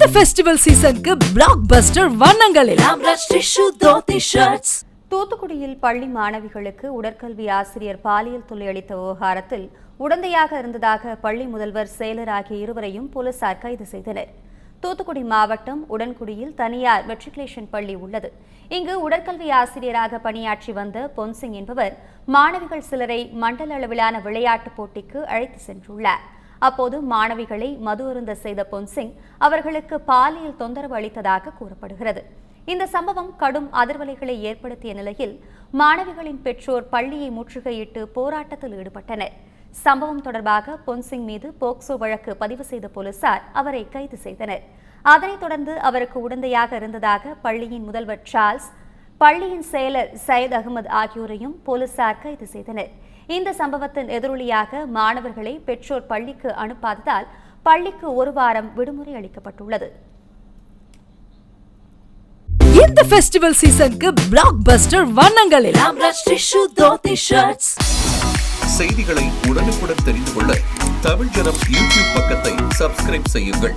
இந்த ஃபெஸ்டிவல் சீசனுக்கு பிளாக் பஸ்டர் வண்ணங்களில் தூத்துக்குடியில் பள்ளி மாணவிகளுக்கு உடற்கல்வி ஆசிரியர் பாலியல் தொல்லை அளித்த விவகாரத்தில் உடந்தையாக இருந்ததாக பள்ளி முதல்வர் செயலர் ஆகிய இருவரையும் போலீசார் கைது செய்தனர். தூத்துக்குடி மாவட்டம் உடன்குடியில் தனியார் மெட்ரிகுலேஷன் பள்ளி உள்ளது. இங்கு உடற்கல்வி ஆசிரியராக பணியாற்றி வந்த பொன்சிங் என்பவர் மாணவிகள் சிலரை மண்டல அளவிலான விளையாட்டுப் போட்டிக்கு அழைத்து சென்றுள்ளார். அப்போது மாணவிகளை மது அருந்த செய்த பொன்சிங் அவர்களுக்கு பாலியல் தொந்தரவு அளித்ததாக கூறப்படுகிறது. இந்த சம்பவம் கடும் அதிர்வலைகளை ஏற்படுத்திய நிலையில் மாணவிகளின் பெற்றோர் பள்ளியை முற்றுகையிட்டு போராட்டத்தில் ஈடுபட்டனர். சம்பவம் தொடர்பாக பொன்சிங் மீது போக்சோ வழக்கு பதிவு செய்த போலீசார் அவரை கைது செய்தனர். அதனைத் தொடர்ந்து அவருக்கு உடந்தையாக இருந்ததாக பள்ளியின் முதல்வர் சார்ல்ஸ் பள்ளியின் செயலர் சையத் அகமது ஆகியோரையும் போலீசார் கைது செய்தனர். இந்த சம்பவத்தின் எதிரொலியாக மாணவர்களை பெற்றோர் பள்ளிக்கு அனுப்பாததால் பள்ளிக்கு ஒரு வாரம் விடுமுறை அளிக்கப்பட்டுள்ளது. இந்த ஃபெஸ்டிவல் சீசனுக்கு பிளாக் பஸ்டர் வண்ணங்களில். செய்திகளை உடனுக்குடன் தெரிந்து கொள்ள தமிழ் ஜனம் யூடியூப் பக்கத்தை சப்ஸ்கிரைப் செய்யுங்கள்.